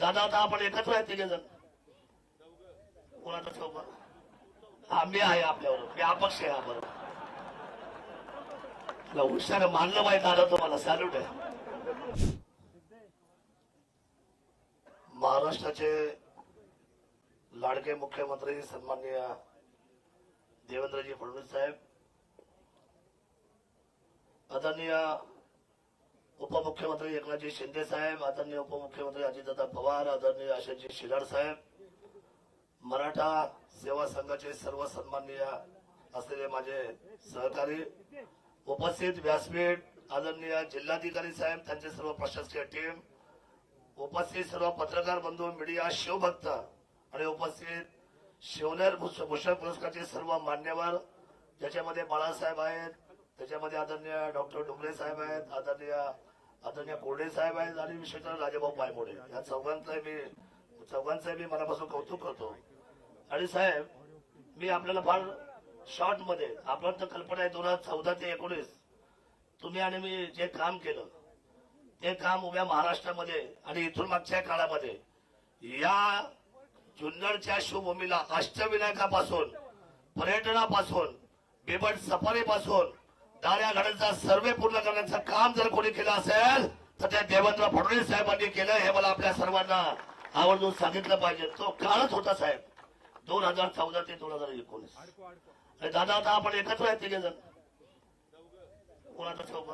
दादा आता आपण एकत्र आहे तिघे जण कोणाचा चौक हा मी आहे आपल्यावर मी अपक्ष आहे बरोबर. तुला हुशार मानलं माहीत दादा तुम्हाला. सॅल्यूट आहे. महाराष्ट्राचे लाडके मुख्यमंत्री सन्माननीय देवेंद्रजी फडणवीस साहेब आदरणीय उपमुख्यमंत्री एकनाथजी शिंदे साहेब आदरणीय उपमुख्यमंत्री अजितदादा पवार आदरणीय आशिषजी शिराड साहेब मराठा सेवा संघाचे सर्व सन्माननीय असलेले माझे सहकारी उपस्थित व्यासपीठ आदरणीय जिल्हाधिकारी साहेब त्यांचे सर्व प्रशासकीय टीम उपस्थित सर्व पत्रकार बंधू मीडिया शिवभक्त आणि उपस्थित शिवनेर भूषण पुरस्कारचे सर्व मान्यवर ज्याच्यामध्ये बाळासाहेब आहेत त्याच्यामध्ये आदरणीय डॉक्टर डुंगरे साहेब आहेत आदरणीय आदरणीय कोरडे साहेब आहेत आणि विशेषतः राजेभाऊ पायमोडे. या चौघांचं मी चौघांचं मी मनापासून कौतुक करतो. आणि साहेब मी आपल्याला फार शॉर्टमध्ये आपल्याला तर कल्पना आहे दोन हजार चौदा ते एकोणीस तुम्ही आणि मी जे काम केलं ते काम उभ्या महाराष्ट्रामध्ये आणि इथून मागच्या काळामध्ये या जुन्नरच्या शिवभूमीला अष्टविनायकापासून पर्यटनापासून बिबट सफारीपासून डाळ्या गाड्यांचा सर्वे पूर्ण करण्याचं काम जर कोणी केलं असेल तर त्या देवेंद्र फडणवीस साहेबांनी केलं हे मला आपल्या सर्वांना आवर्जून सांगितलं पाहिजे. तो काळच होता साहेब. दोन हजार चौदा ते दोन हजार एकोणीस. आणि दादा आता आपण एकत्र आहे तिघे जण. कोणाचा चौक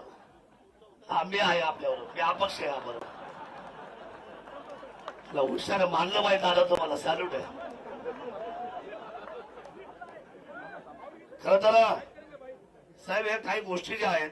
हा मी आहे आपल्यावर मी अपक्ष आहे बरोबर. तुला हुशार मानलं माहीत दादा तुम्हाला सॅल्यूट आहे. खरं तर साहेब ह्या काही गोष्टी ज्या आहेत